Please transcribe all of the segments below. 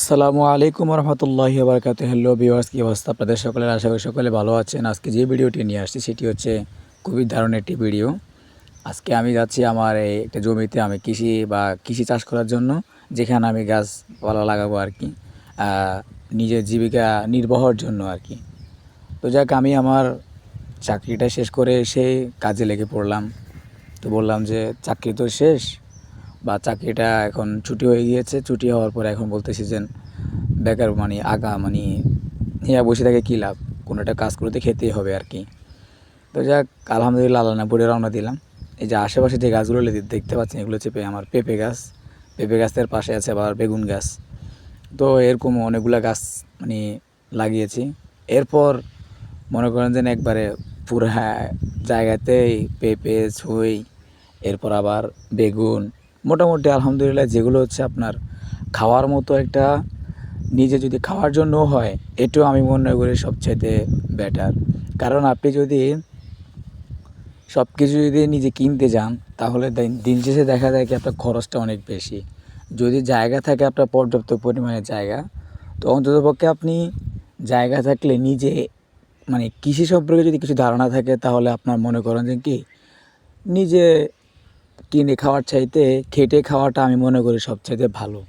আসসালামু আলাইকুম রহমতুল্লাহি বারকাত হ্যালো বিওয়ার্স কী অবস্থা আপনাদের সকলের? আশা করি সকলে ভালো আছেন। আজকে যে ভিডিওটি নিয়ে আসছি, সেটি হচ্ছে খুবই দারুণ একটি ভিডিও। আজকে আমি যাচ্ছি আমার এই একটা জমিতে আমি কৃষি বা কৃষি চাষ করার জন্য, যেখানে আমি গাছপালা লাগাবো আর কি নিজের জীবিকা নির্বাহর জন্য আর কি। তো যাক, আমি আমার চাকরিটা শেষ করে এসে কাজে লেগে পড়লাম। তো বললাম যে, চাকরি তো শেষ বা চাকরিটা এখন ছুটি হয়ে গিয়েছে, ছুটি হওয়ার পরে এখন বলতেছি যে, বেকার মানে আগা মানে হিয়া বসে থাকে কী লাভ? কোনো একটা কাজ করতে খেতেই হবে আর কি। তো যাক, আলহামদুলিল্লাহ আল্লাহ না পড়ে রওনা দিলাম। এই যে আশেপাশে যে গাছগুলো দেখতে পাচ্ছেন, এগুলো হচ্ছে আমার পেঁপে গাছ। পেঁপে গাছের পাশে আছে আবার বেগুন গাছ। তো এরকম অনেকগুলো গাছ মানে লাগিয়েছি। এরপর মনে করেন যেন একবারে পুরা জায়গাতেই পেঁপে, ছুঁই, এরপর আবার বেগুন মোটামুটি আলহামদুলিল্লাহ যেগুলো হচ্ছে আপনার খাওয়ার মতো একটা নিজে যদি খাওয়ার জন্য হয়, এটাও আমি মনে করি সবচাইতে বেটার কারণ আপনি যদি সব কিছু যদি নিজে কিনতে যান, তাহলে দিন শেষে দেখা যায় কি আপনার খরচটা অনেক বেশি। যদি জায়গা থাকে আপনার পর্যাপ্ত পরিমাণে জায়গা, তো অন্ততপক্ষে আপনি জায়গা থাকলে নিজে মানে কৃষি সম্পর্কে যদি কিছু ধারণা থাকে, তাহলে আপনার মনে করেন যে কি, নিজে কিনে খাওয়ার চাইতে খেটে খাওয়াটা আমি মনে করি সবচাইতে ভালো।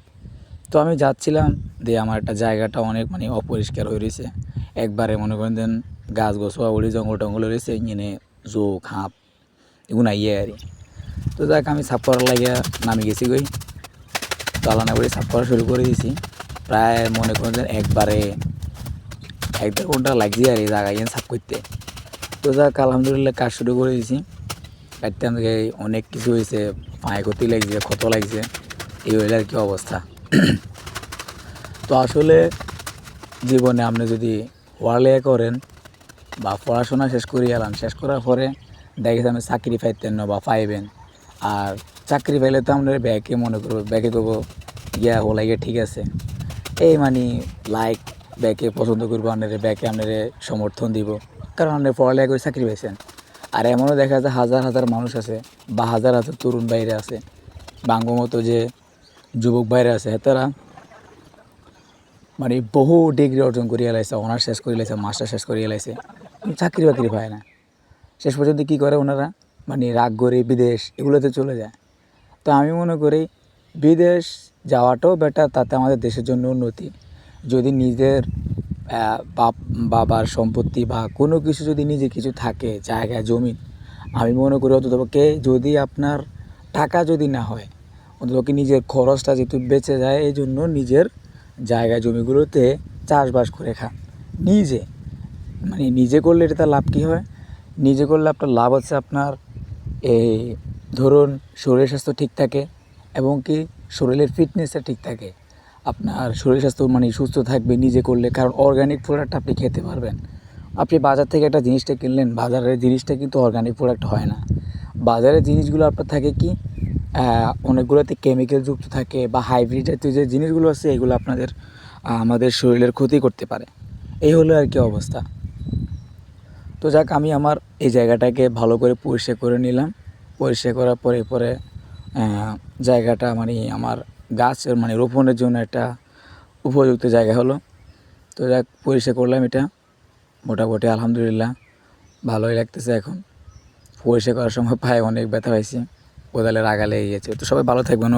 তো আমি যাচ্ছিলাম, দিয়ে আমার একটা জায়গাটা অনেক মানে অপরিষ্কার হয়ে রয়েছে। একবারে মনে করেন দেন গাছ গোছুয়া উড়ি জঙ্গল টঙ্গল রয়েছে ইঞ্জিনে জোক হাঁপ এগুলো ইয়ে আর তো যাক, আমি সাফ করার লাগিয়া নামে গেছি গই। চালানা করে সাফ করা শুরু করে দিয়েছি। প্রায় মনে করেন যে একবারে এক দেড় ঘণ্টা লাগছে আর এই জায়গায় সাফ করতে। তো যাক, আলহামদুলিল্লাহ কাজ শুরু করে দিয়েছি। কাটতে আমাকে অনেক কিছু হয়েছে, পায়ে ক্ষতি লাগছে, ক্ষত লাগছে, এই হইলে আর কি অবস্থা। তো আসলে জীবনে আপনি যদি পড়ালেখা করেন বা পড়াশোনা শেষ করে এলাম শেষ করার পরে দেখেছি আমি চাকরি পাইতেন না বা পাইবেন। আর চাকরি পাইলে তো আমরা ব্যাগে মনে করব ব্যাগে করব ইয়া হলাই গিয়ে ঠিক আছে। এই মানে লাইক ব্যাকে পছন্দ করব, আপনার ব্যাকে আপনার সমর্থন দিব। কারণ আপনি পড়ালেখা করে চাকরি পাইছেন। আর এমনও দেখা যায় হাজার হাজার মানুষ আছে বা হাজার হাজার তরুণ বাইরে আছে বাঙ্গমতো যে যুবক বাইরে আছে তারা মানে বহু ডিগ্রি অর্জন করে এলাইছে অনার্স শেষ করে এলাইছে মাস্টার শেষ করে এলাইছে চাকরি বাকরি পায় না। শেষ পর্যন্ত কী করে ওনারা? মানে রাগ করে বিদেশ এগুলোতে চলে যায়। তো আমি মনে করি বিদেশ যাওয়াটাও বেটার তাতে আমাদের দেশের জন্য উন্নতি। যদি নিজের বাপ, বাবার সম্পত্তি বা কোনো কিছু যদি নিজে কিছু থাকে, জায়গা, জমি, আমি মনে করি অন্ততপক্ষে যদি আপনার টাকা যদি না হয়, অন্ততপক্ষে নিজের খরচটা যেহেতু বেঁচে যায়, এই জন্য নিজের জায়গা, জমিগুলোতে চাষবাস করে খান। নিজে মানে নিজে করলে এটা লাভ কী হয়? নিজে করলে আপনার লাভ হচ্ছে আপনার এই ধরুন শরীর স্বাস্থ্য ঠিক থাকে এবং কি শরীরের ফিটনেসটা ঠিক থাকে। আপনার শরীর স্বাস্থ্য মানে সুস্থ থাকবে, নিজে করলে, কারণ অর্গানিক প্রোডাক্ট আপনি খেতে পারবেন। আপনি বাজার থেকে একটা জিনিসটা কিনলেন, বাজারের জিনিসটা কিন্তু অর্গানিক প্রোডাক্ট হয় না। বাজারের জিনিসগুলো আপনার থাকে কি অনেকগুলোতে কেমিক্যাল যুক্ত থাকে বা হাইব্রিড জাতীয় যে জিনিসগুলো আছে, এগুলো আপনাদের আমাদের শরীরের ক্ষতি করতে পারে। এই হলো আর কি অবস্থা। তো যাক, আমি আমার এই জায়গাটাকে ভালো করে পরিষ্কার করে নিলাম। পরিষ্কার করার পরে পরে জায়গাটা মানে আমার গাছের মানে রোপণের জন্য একটা উপযুক্ত জায়গা হলো। তো যাক, পরিষ্কার করলাম এটা। মোটামুটি আলহামদুলিল্লাহ ভালোই লাগতেছে এখন। পরিষ্কার করার সময় পায়ে অনেক ব্যথা হয়েছে কোদালের আগা লেগে গেছে তো সবাই ভালো থাকবেন।